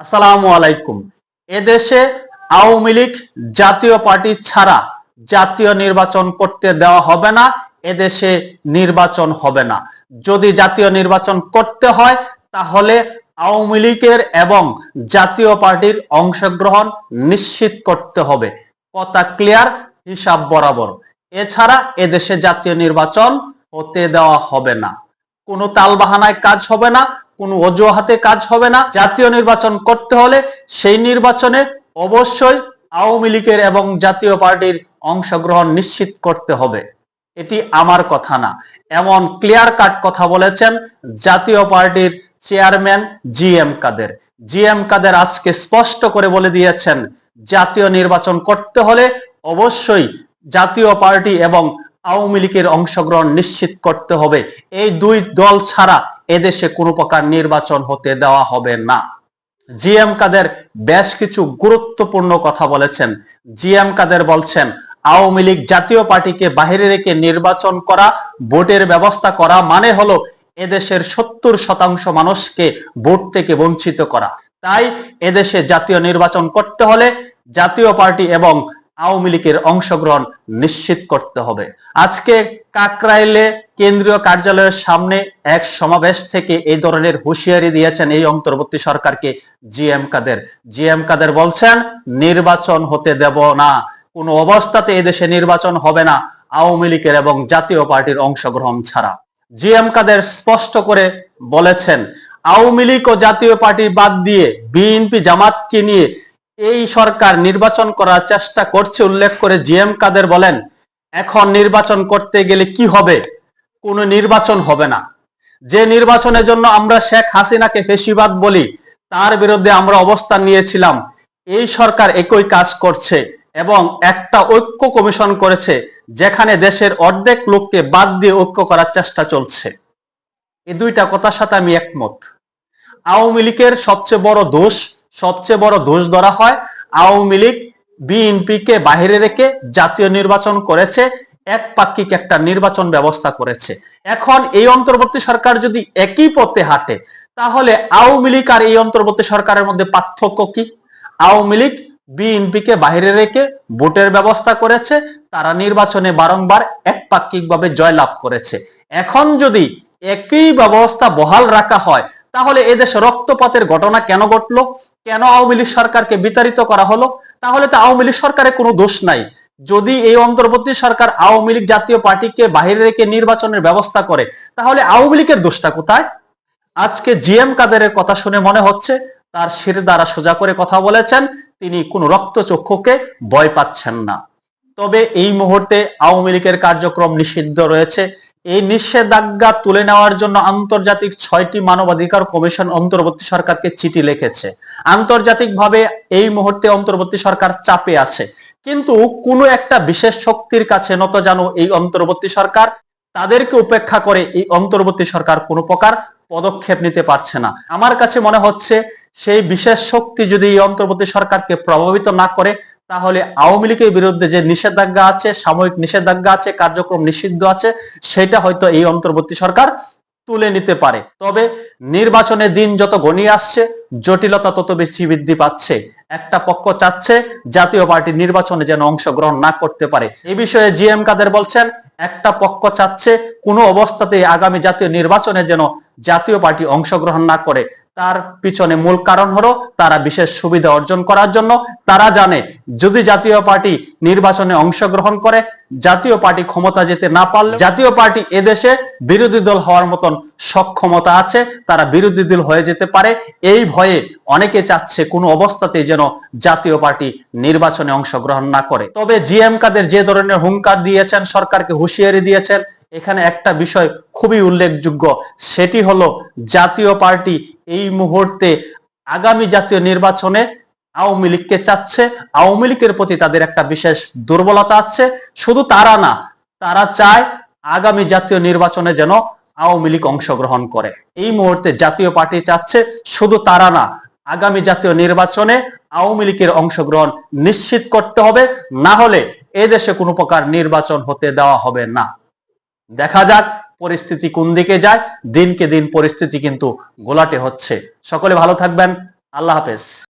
আসসালামু আলাইকুম। এদেশে আওয়ামী লীগ জাতীয় পার্টি ছাড়া জাতীয় নির্বাচন করতে দেওয়া হবে না, এদেশে নির্বাচন হবে না। যদি জাতীয় নির্বাচন করতে হয়, তাহলে আওয়ামী লীগের এবং জাতীয় পার্টির অংশগ্রহণ নিশ্চিত করতে হবে। কথা ক্লিয়ার? হিসাব বরাবর। এছাড়া এদেশে জাতীয় নির্বাচন হতে দেওয়া হবে না। কোনো তালবাহানায় কাজ হবে না কোনো অজুহাতে কাজ হবে না। জাতীয় নির্বাচন করতে হলে সেই নির্বাচনে অবশ্যই আওয়ামী লীগের এবং জাতীয় পার্টির অংশগ্রহণ নিশ্চিত করতে হবে। এটি আমার কথা না। এমন ক্লিয়ার কাট কথা বলেছেন জাতীয় পার্টির chairman G M Quader. G M Quader আজকে স্পষ্ট করে বলে দিয়েছেন, জাতীয় নির্বাচন করতে হলে অবশ্যই জাতীয় পার্টি এবং আওয়ামী লীগের অংশগ্রহণ নিশ্চিত করতে হবে। এই দুই দল ছাড়া এদেশে কোনো প্রকার নির্বাচন হতে দেওয়া হবে না। জিএম কাদের বেশ কিছু গুরুত্বপূর্ণ কথা বলেছেন। জিএম কাদের বলছেন, আওয়ামী লীগ জাতীয় পার্টিকে বাহিরে রেখে নির্বাচন করা, ভোটের ব্যবস্থা করা মানে হলো এদেশের সত্তর শতাংশ মানুষকে ভোট থেকে বঞ্চিত করা। তাই এদেশে জাতীয় নির্বাচন করতে হলে জাতীয় পার্টি এবং আওয়ামী লীগের অংশগ্রহণ নিশ্চিত করতে হবে। আজকে কাকরাইলে কেন্দ্রীয় কার্যালয়ের সামনে এক সমাবেশ থেকে এই ধরনের হুঁশিয়ারি দিয়েছেন এই অন্তর্বর্তী সরকারকে জিএম কাদের। জিএম কাদের বলছেন, নির্বাচন হতে দেব না। কোনো অবস্থাতে এদেশে নির্বাচন হবে না, আওয়ামী লীগের এবং জাতীয় পার্টির অংশগ্রহণ ছাড়া। জিএম কাদের স্পষ্ট করে বলেছেন, আওয়ামী লীগ ও জাতীয় পার্টি বাদ দিয়ে বিএনপি জামাতকে নিয়ে এই সরকার নির্বাচন করার চেষ্টা করছে, উল্লেখ করে জিএম কাদের বলেন, এখন নির্বাচন করতে গেলে কি হবে? কোনো নির্বাচন হবে না। যে নির্বাচনের জন্য আমরা শেখ হাসিনাকে ফেসিবাদ বলি, তার বিরুদ্ধে আমরা অবস্থান নিয়েছিলাম। এই সরকার একই কাজ করছে এবং একটা ঐক্য কমিশন করেছে, যেখানে দেশের অর্ধেক লোককে বাদ দিয়ে ঐক্য করার চেষ্টা চলছে। এই দুইটা কথার সাথে আমি একমত। আওয়ামী লীগের সবচেয়ে বড় দোষ সবচেয়ে বড় দোষ ধরা হয় আওয়ামী লীগ বিএনপি কে বাহিরে রেখে জাতীয় নির্বাচন করেছে এক পাক্ষিক একটা নির্বাচন ব্যবস্থা করেছে। এখন এই অন্তর্বর্তী সরকার যদি একই পথে হাঁটে, তাহলে আওয়ামী লীগ আর এই অন্তর্বর্তী সরকারের মধ্যে পার্থক্য কি? আওয়ামী লীগ বিএনপি কে বাহিরে রেখে ভোটের ব্যবস্থা করেছে, তারা নির্বাচনে বারংবার একপাক্ষিকভাবে জয়লাভ করেছে। এখন যদি একই ব্যবস্থা বহাল রাখা হয় তাহলে এদেশে রক্তপাতের ঘটনা কেন ঘটলো? কেন আওয়ামী লীগ সরকারকে বিতাড়িত করা হলো? তাহলে তো আওয়ামী লীগ সরকারের কোনো দোষ নাই। যদি এই অন্তর্বর্তী সরকার আওয়ামী লীগ জাতীয় পার্টিকে বাহিরে রেখে নির্বাচনের ব্যবস্থা করে, তাহলে আওয়ামী লীগের দোষটা কোথায়? আজকে জিএম কাদেরের কথা শুনে মনে হচ্ছে, তার শির দ্বারা সোজা করে কথা বলেছেন, তিনি কোনো রক্তচক্ষুকে ভয় পাচ্ছেন না। তবে এই মুহূর্তে আওয়ামী লীগের কার্যক্রম নিষিদ্ধ রয়েছে। এই নিষেধাজ্ঞা তুলে নেওয়ার জন্য আন্তর্জাতিক ছয়টি মানবাধিকার কমিশন অন্তর্বর্তী সরকারকে চিঠি লিখেছে। আন্তর্জাতিকভাবে এই মুহূর্তে অন্তর্বর্তী সরকার চাপে আছে। কিন্তু কোনো একটা বিশেষ শক্তির কাছে নত জানো এই অন্তর্বর্তী সরকার তাদেরকে উপেক্ষা করে এই অন্তর্বর্তী সরকার কোনো প্রকার পদক্ষেপ নিতে পারছে না। আমার কাছে মনে হচ্ছে সেই বিশেষ শক্তি যদি এই অন্তর্বর্তী সরকারকে প্রভাবিত না করে তাহলে আওয়ামী লীগের বিরুদ্ধে যে নিষেধাজ্ঞা আছে, সাময়িক নিষেধাজ্ঞা আছে, কার্যক্রম নিষিদ্ধ আছে, সেটা হয়তো এই অন্তর্বর্তী সরকার তুলে নিতে পারে। তবে নির্বাচনের দিন যত ঘনিয়ে আসছে, জটিলতা তত বেশি বৃদ্ধি পাচ্ছে। একটা পক্ষ চাচ্ছে জাতীয় পার্টি নির্বাচনে যেন অংশগ্রহণ না করতে পারে। এ বিষয়ে জিএম কাদের বলছেন, একটা পক্ষ চাচ্ছে কোনো অবস্থাতে আগামী জাতীয় নির্বাচনে যেন জাতীয় পার্টি অংশগ্রহণ না করে। তার পিছনে মূল কারণ হলো তারা বিশেষ সুবিধা অর্জন করার জন্য। তারা জানে যদি জাতীয় পার্টি নির্বাচনে অংশগ্রহণ করে, জাতীয় পার্টি ক্ষমতা যেতে না পারলে, জাতীয় পার্টি এদেশে বিরোধী দল হওয়ার মতন সক্ষমতা আছে, তারা বিরোধী দল হয়ে যেতে পারে। এই ভয়ে অনেকে চাচ্ছে কোনো অবস্থাতে যেন জাতীয় পার্টি নির্বাচনে অংশগ্রহণ না করে। তবে জিএম কাদের যে ধরনের হুঙ্কার দিয়েছেন, সরকারকে হুঁশিয়ারি দিয়েছেন, এখানে একটা বিষয় খুবই উল্লেখযোগ্য, সেটি হলো জাতীয় পার্টি এই মুহূর্তে আগামী জাতীয় নির্বাচনে আওয়ামী লীগকে চাচ্ছে। আওয়ামী লীগের প্রতি তাদের একটা বিশেষ দুর্বলতা আছে। শুধু তারা না, তারা চায় আগামী জাতীয় নির্বাচনে যেন আওয়ামী লীগ অংশগ্রহণ করে। এই মুহূর্তে জাতীয় পার্টি চাচ্ছে, শুধু তারা না, আগামী জাতীয় নির্বাচনে আওয়ামী লীগের অংশগ্রহণ নিশ্চিত করতে হবে। না হলে এদেশে কোনো প্রকার নির্বাচন হতে দেওয়া হবে না। দেখা যাক পরিস্থিতি কোন দিকে যায়? দিনকে দিন পরিস্থিতি কিন্তু গোলাটে হচ্ছে। সকলে ভালো থাকবেন। আল্লাহ হাফেজ।